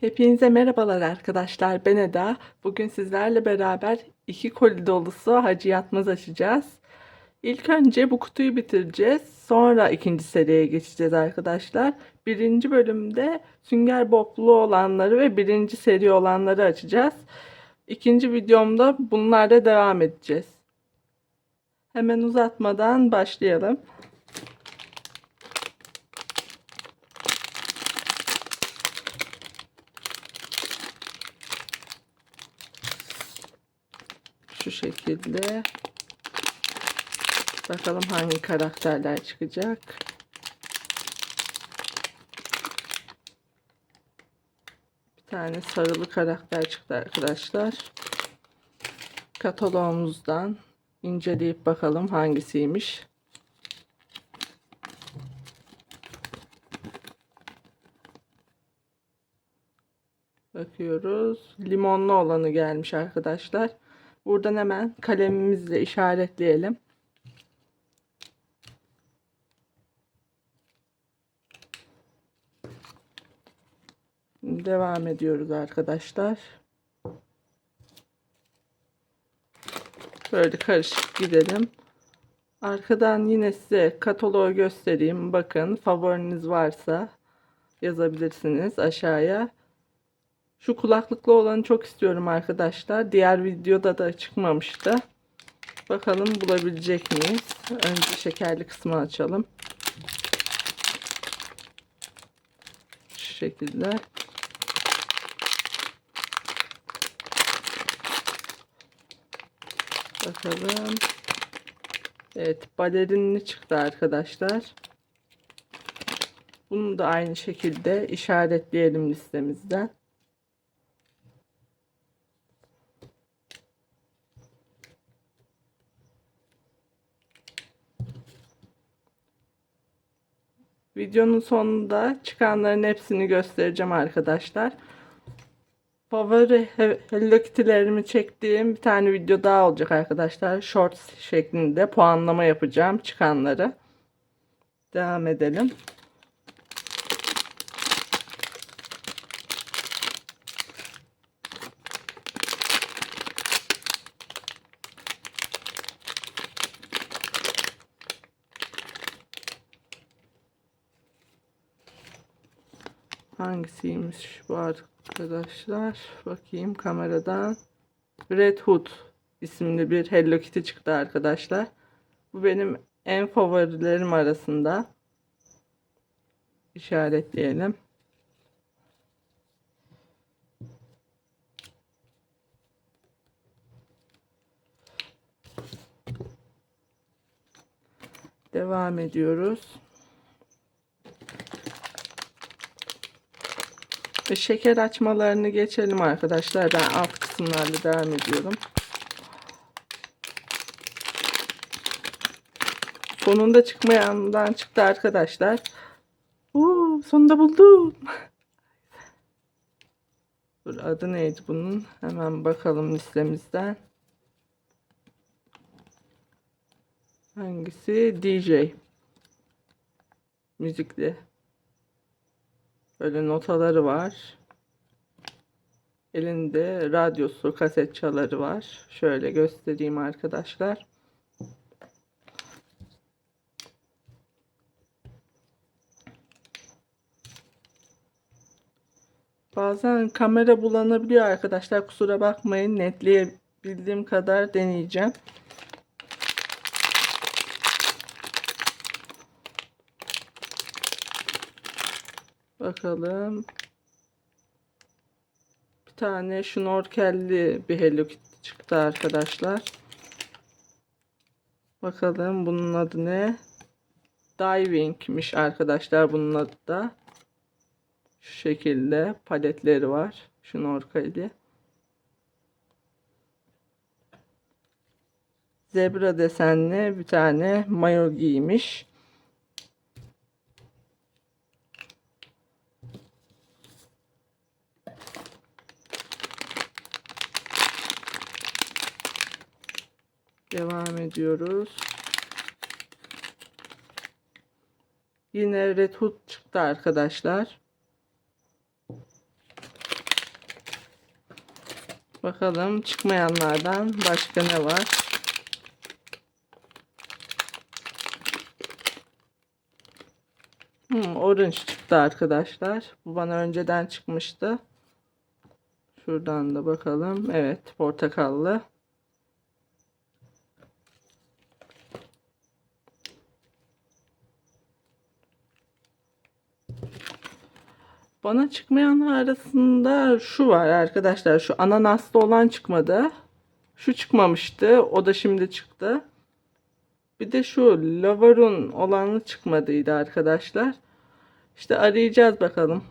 Hepinize merhabalar arkadaşlar. Ben Eda. Bugün sizlerle beraber iki koli dolusu hacı yatmaz açacağız. İlk önce bu kutuyu bitireceğiz. Sonra ikinci seriye geçeceğiz arkadaşlar. Birinci bölümde sünger boblu olanları ve birinci seri olanları açacağız. İkinci videomda bunlarla devam edeceğiz. Hemen uzatmadan başlayalım. Şu şekilde. Bakalım hangi karakterler çıkacak. Bir tane sarılı karakter çıktı arkadaşlar. Kataloğumuzdan inceleyip bakalım hangisiymiş. Bakıyoruz. Limonlu olanı gelmiş arkadaşlar. Buradan hemen kalemimizle işaretleyelim. Devam ediyoruz arkadaşlar. Böyle karışık gidelim. Arkadan yine size kataloğu göstereyim. Bakın favoriniz varsa yazabilirsiniz aşağıya. Şu kulaklıklı olanı çok istiyorum arkadaşlar. Diğer videoda da çıkmamıştı. Bakalım bulabilecek miyiz? Önce şekerli kısmı açalım. Şu şekilde. Bakalım. Evet, balerinli çıktı arkadaşlar. Bunu da aynı şekilde işaretleyelim listemizden. Videonun sonunda çıkanların hepsini göstereceğim arkadaşlar. Favori Hello Kitty'lerimi çektiğim bir tane video daha olacak arkadaşlar. Shorts şeklinde puanlama yapacağım çıkanları. Devam edelim. Hangisiymiş bu arkadaşlar? Bakayım kameradan. Red Hood isimli bir Hello Kitty çıktı arkadaşlar. Bu benim en favorilerim arasında. İşaretleyelim. Devam ediyoruz. Şeker açmalarını geçelim arkadaşlar. Ben alt kısımlarla devam ediyorum. Sonunda çıkmayandan çıktı arkadaşlar. Uuu, sonunda buldum. Dur adı neydi bunun? Hemen bakalım listemizden. Hangisi? DJ. Müzikli. Böyle notaları var. Elinde radyosu, kaset çaları var. Şöyle göstereyim arkadaşlar. Bazen kamera bulanabiliyor arkadaşlar. Kusura bakmayın. Netleyebildiğim kadar deneyeceğim. Bakalım. Bir tane şnorkelli bir Hello Kitty çıktı arkadaşlar. Bakalım bunun adı ne? Diving'miş arkadaşlar bunun adı da. Şu şekilde paletleri var. Şnorkelli. Zebra desenli bir tane mayo giymiş. Devam ediyoruz. Yine Red Hood çıktı arkadaşlar. Bakalım çıkmayanlardan başka ne var? Hmm, orange çıktı arkadaşlar. Bu bana önceden çıkmıştı. Şuradan da bakalım. Evet, portakallı. Bana çıkmayanlar arasında şu var arkadaşlar. Şu ananaslı olan çıkmadı. Şu çıkmamıştı. O da şimdi çıktı. Bir de şu lavarun olanı çıkmadıydı arkadaşlar. İşte arayacağız bakalım.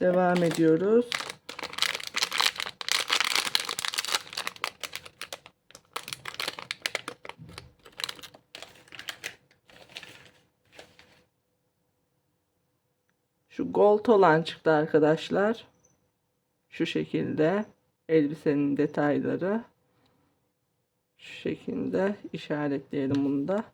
Devam ediyoruz. Şu gold olan çıktı arkadaşlar. Şu şekilde elbisenin detayları. Şu şekilde işaretleyelim bunu da.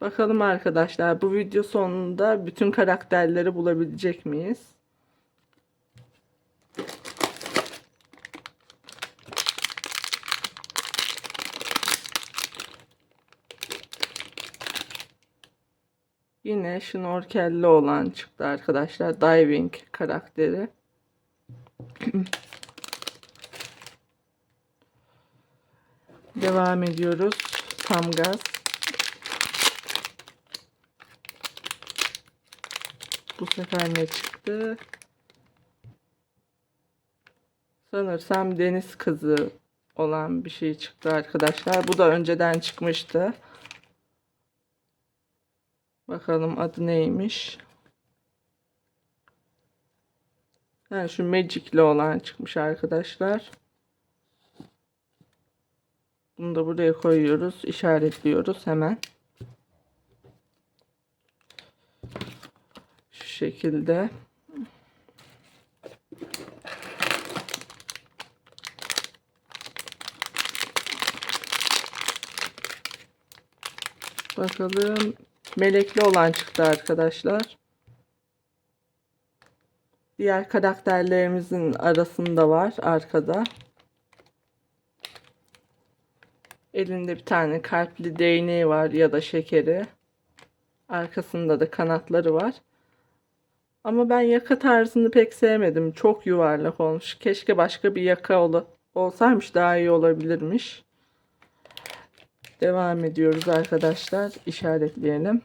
Bakalım arkadaşlar bu video sonunda bütün karakterleri bulabilecek miyiz? Yine şnorkelli olan çıktı arkadaşlar. Diving karakteri. Devam ediyoruz. Tam gaz. Bu sefer ne çıktı? Sanırsam deniz kızı olan bir şey çıktı arkadaşlar. Bu da önceden çıkmıştı. Bakalım adı neymiş? Ha, şu Magic'li olan çıkmış arkadaşlar. Bunu da buraya koyuyoruz. işaretliyoruz hemen. Şu şekilde. Bakalım. Melekli olan çıktı arkadaşlar. Diğer karakterlerimizin arasında var arkada. Elinde bir tane kalpli değneği var ya da şekeri. Arkasında da kanatları var. Ama ben yaka tarzını pek sevmedim. Çok yuvarlak olmuş. Keşke başka bir yaka ol olsaymış daha iyi olabilirmiş. Devam ediyoruz arkadaşlar. İşaretleyelim.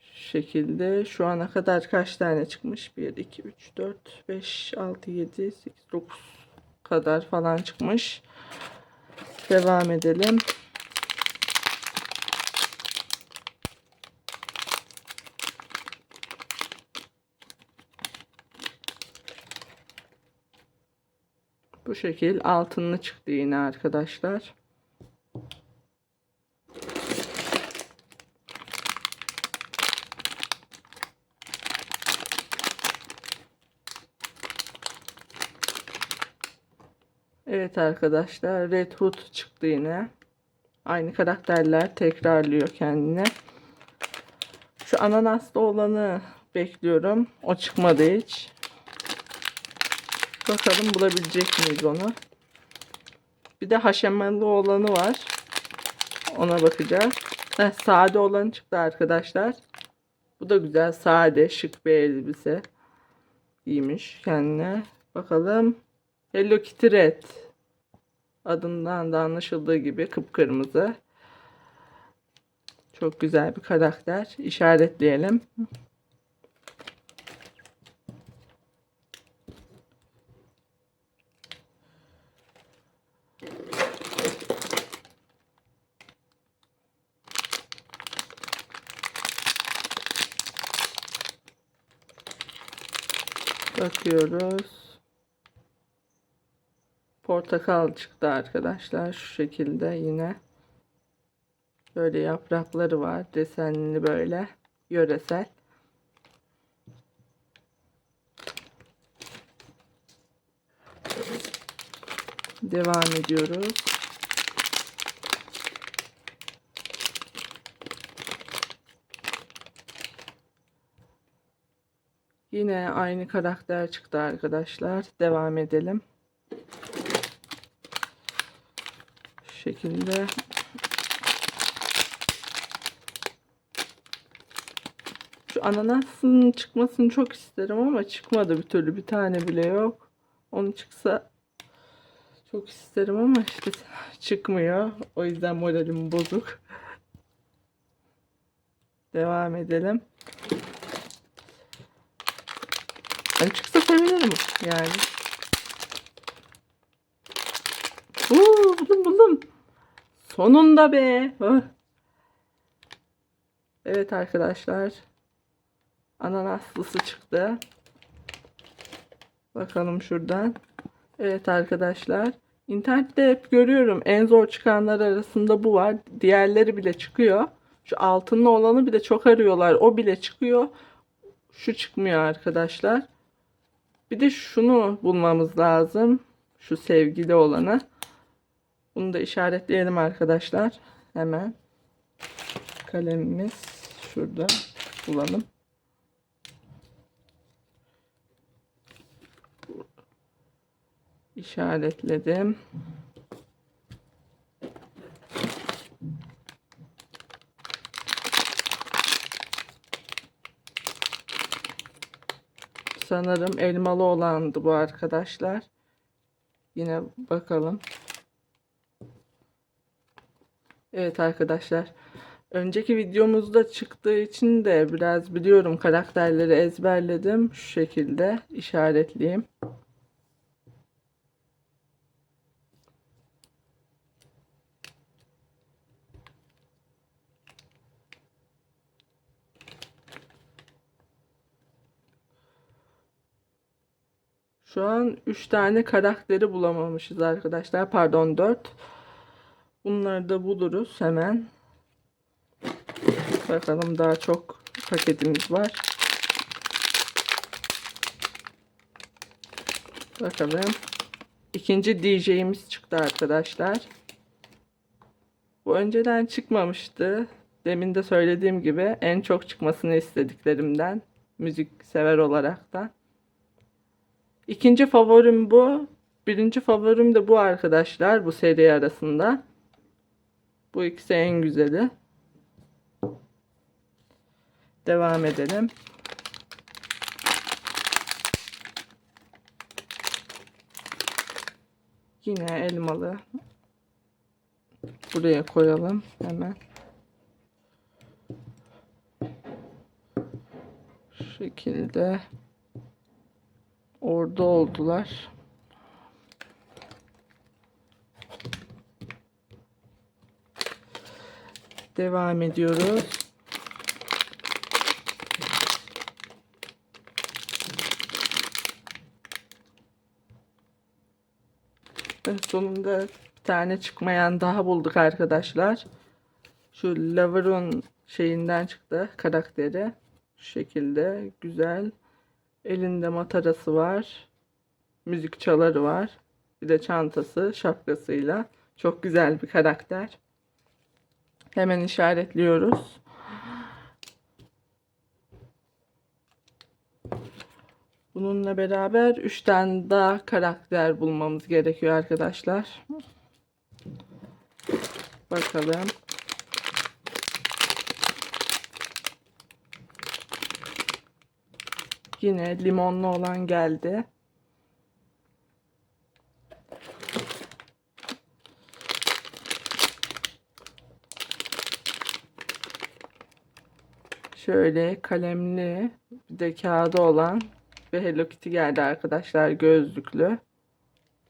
Şekilde şu ana kadar kaç tane çıkmış? 1, 2, 3, 4, 5, 6, 7, 8, 9 kadar falan çıkmış. Devam edelim. Bu şekil altınlı çıktı yine arkadaşlar. Evet arkadaşlar Red Hood çıktı yine. Aynı karakterler tekrarlıyor kendini. Şu ananaslı olanı bekliyorum. O çıkmadı hiç. Bakalım bulabilecek miyiz onu. Bir de haşemalı olanı var. Ona bakacağız. Heh, sade olanı çıktı arkadaşlar. Bu da güzel. Sade, şık bir elbise. Giymiş kendine. Bakalım. Hello Kitty Red. Adından da anlaşıldığı gibi kıpkırmızı. Çok güzel bir karakter. İşaretleyelim. Bakıyoruz. Portakal çıktı arkadaşlar. Şu şekilde yine. Böyle yaprakları var. Desenli böyle. Yöresel. Devam ediyoruz. Yine aynı karakter çıktı arkadaşlar. Devam edelim. Şu şekilde. Şu ananasın çıkmasını çok isterim ama çıkmadı bir türlü. Bir tane bile yok. Onu çıksa çok isterim ama işte çıkmıyor. O yüzden moralim bozuk. Devam edelim. Hani çıksa sevinirim yani. Oo, buldum buldum. Sonunda be. Ah. Evet arkadaşlar. Ananaslısı çıktı. Bakalım şuradan. Evet arkadaşlar. İnternette hep görüyorum. En zor çıkanlar arasında bu var. Diğerleri bile çıkıyor. Şu altınlı olanı bile çok arıyorlar. O bile çıkıyor. Şu çıkmıyor arkadaşlar. Bir de şunu bulmamız lazım. Şu sevgili olanı. Bunu da işaretleyelim arkadaşlar. Hemen. Kalemimiz şurada. Bulalım. İşaretledim. Sanırım elmalı olandı bu arkadaşlar. Yine bakalım. Evet arkadaşlar. Önceki videomuzda çıktığı için de biraz biliyorum karakterleri ezberledim. Şu şekilde işaretleyeyim. Şu an 3 tane karakteri bulamamışız arkadaşlar. Pardon 4. Bunları da buluruz hemen. Bakalım daha çok paketimiz var. Bakalım. İkinci DJ'imiz çıktı arkadaşlar. Bu önceden çıkmamıştı. Demin de söylediğim gibi en çok çıkmasını istediklerimden. Müzik sever olaraktan. İkinci favorim bu. Birinci favorim de bu arkadaşlar bu seri arasında. Bu ikisi en güzeli. Devam edelim. Yine elmalı. Buraya koyalım hemen. Şu şekilde orada oldular. Devam ediyoruz. Ve sonunda bir tane çıkmayan daha bulduk arkadaşlar. Şu Lover'ın şeyinden çıktı karakteri. Şu şekilde güzel. Elinde matarası var. Müzik çaları var. Bir de çantası şapkasıyla. Çok güzel bir karakter. Hemen işaretliyoruz. Bununla beraber 3 tane daha karakter bulmamız gerekiyor arkadaşlar. Bakalım. Yine limonlu olan geldi. Şöyle kalemli bir de kağıdı olan ve Hello Kitty geldi arkadaşlar gözlüklü.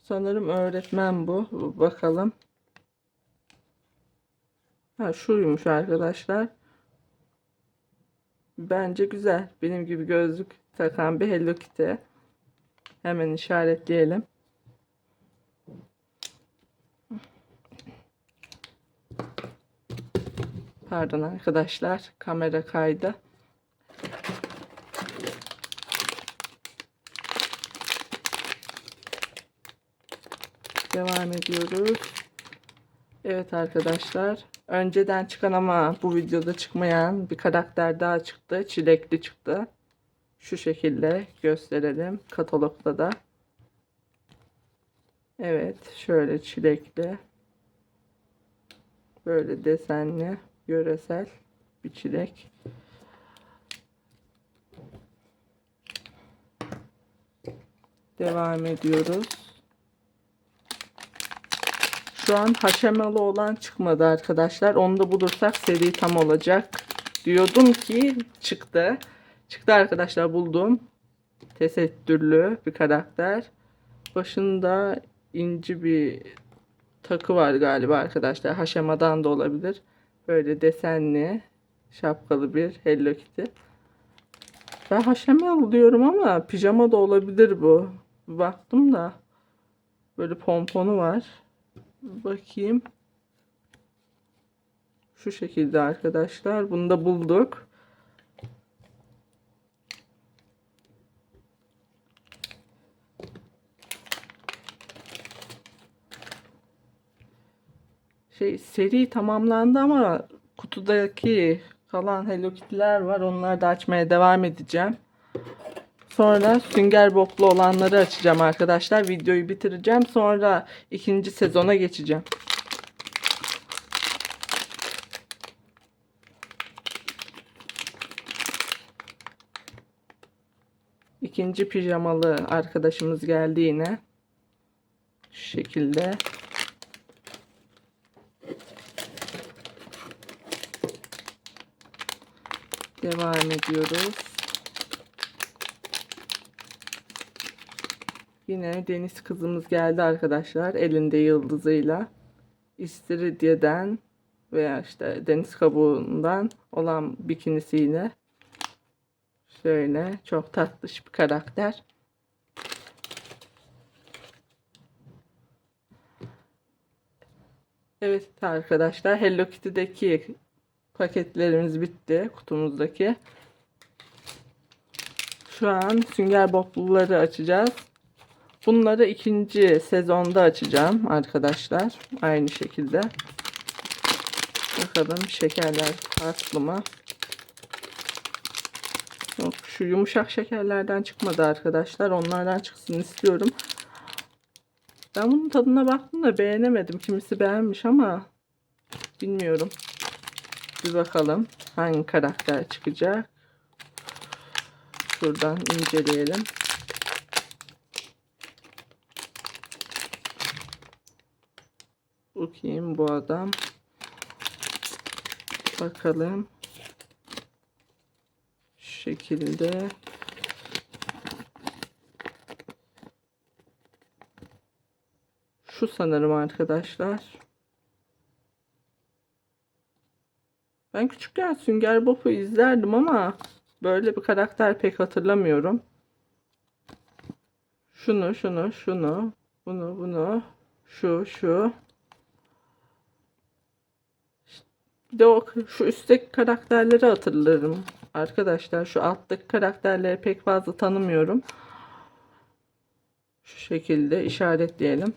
Sanırım öğretmen bu. Bakalım. Ha şuymuş arkadaşlar. Bence güzel. Benim gibi gözlük takan bir Hello Kitty. Hemen işaretleyelim. Pardon arkadaşlar. Kamera kaydı. Devam ediyoruz. Evet arkadaşlar. Önceden çıkan ama bu videoda çıkmayan bir karakter daha çıktı. Çilekli çıktı. Şu şekilde gösterelim. Katalogda da. Evet. Şöyle çilekli. Böyle desenli. Yöresel bir çilek. Devam ediyoruz. Şu an haşemalı olan çıkmadı arkadaşlar. Onu da bulursak seri tam olacak. Diyordum ki çıktı. Çıktı arkadaşlar buldum. Tesettürlü bir karakter. Başında inci bir takı var galiba arkadaşlar. Haşemadan da olabilir. Böyle desenli şapkalı bir Hello Kitty. Ben haşemalı diyorum ama pijama da olabilir bu. Baktım da böyle pomponu var. Bakayım. Şu şekilde arkadaşlar. Bunu da bulduk. Şey seri tamamlandı ama kutudaki kalan Hello Kitty'ler var. Onları da açmaya devam edeceğim. Sonra sünger boblu olanları açacağım arkadaşlar. Videoyu bitireceğim. Sonra ikinci sezona geçeceğim. İkinci pijamalı arkadaşımız geldi yine. Şu şekilde. Devam ediyoruz. Yine deniz kızımız geldi arkadaşlar. Elinde yıldızıyla. İstiridye'den veya işte deniz kabuğundan olan bikinisiyle. Şöyle çok tatlış bir karakter. Evet arkadaşlar Hello Kitty'deki paketlerimiz bitti kutumuzdaki. Şu an sünger bobluları açacağız. Bunları ikinci sezonda açacağım arkadaşlar. Aynı şekilde. Bakalım şekerler farklı mı? Yok şu yumuşak şekerlerden çıkmadı arkadaşlar. Onlardan çıksın istiyorum. Ben bunun tadına baktım da beğenemedim. Kimisi beğenmiş ama bilmiyorum. Bir bakalım hangi karakter çıkacak. Şuradan inceleyelim. Bakayım bu adam. Bakalım. Şu şekilde. Şu sanırım arkadaşlar. Ben küçükken Sünger Bob'u izlerdim ama böyle bir karakter pek hatırlamıyorum. Şunu, şunu, şunu, bunu, bunu, şu, şu. Bir de o şu üstteki karakterleri hatırlarım. Arkadaşlar şu alttaki karakterleri pek fazla tanımıyorum. Şu şekilde işaretleyelim.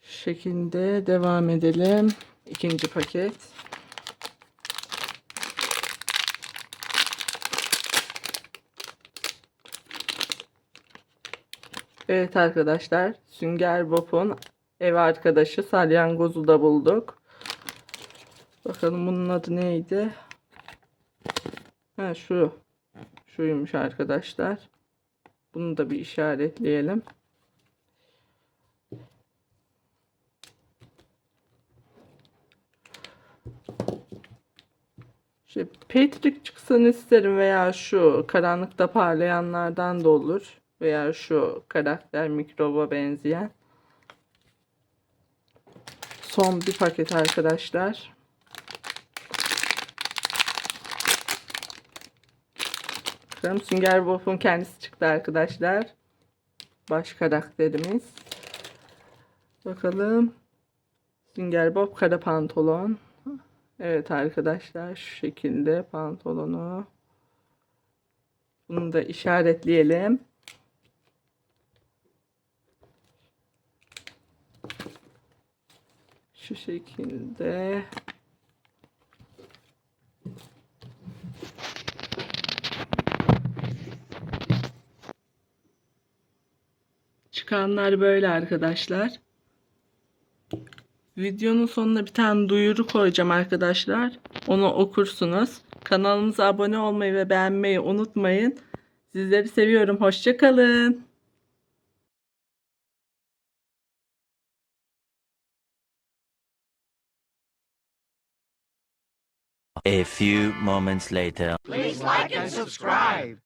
Şekilde devam edelim. İkinci paket. Evet arkadaşlar, Sünger Bob'un ev arkadaşı Salyangozu da bulduk. Bakalım bunun adı neydi? Ha şu. Şuymuş arkadaşlar. Bunu da bir işaretleyelim. Şey, Patrick çıksın isterim veya şu karanlıkta parlayanlardan da olur. Veya şu karakter mikroba benzeyen. Son bir paket arkadaşlar. Bakalım Sünger Bob'un kendisi çıktı arkadaşlar. Baş karakterimiz. Bakalım. Sünger Bob kara pantolon. Evet arkadaşlar şu şekilde pantolonu. Bunu da işaretleyelim. Şu şekilde. Çıkanlar böyle arkadaşlar. Videonun sonuna bir tane duyuru koyacağım arkadaşlar. Onu okursunuz. Kanalımıza abone olmayı ve beğenmeyi unutmayın. Sizleri seviyorum. Hoşça A few moments later. Please like and subscribe.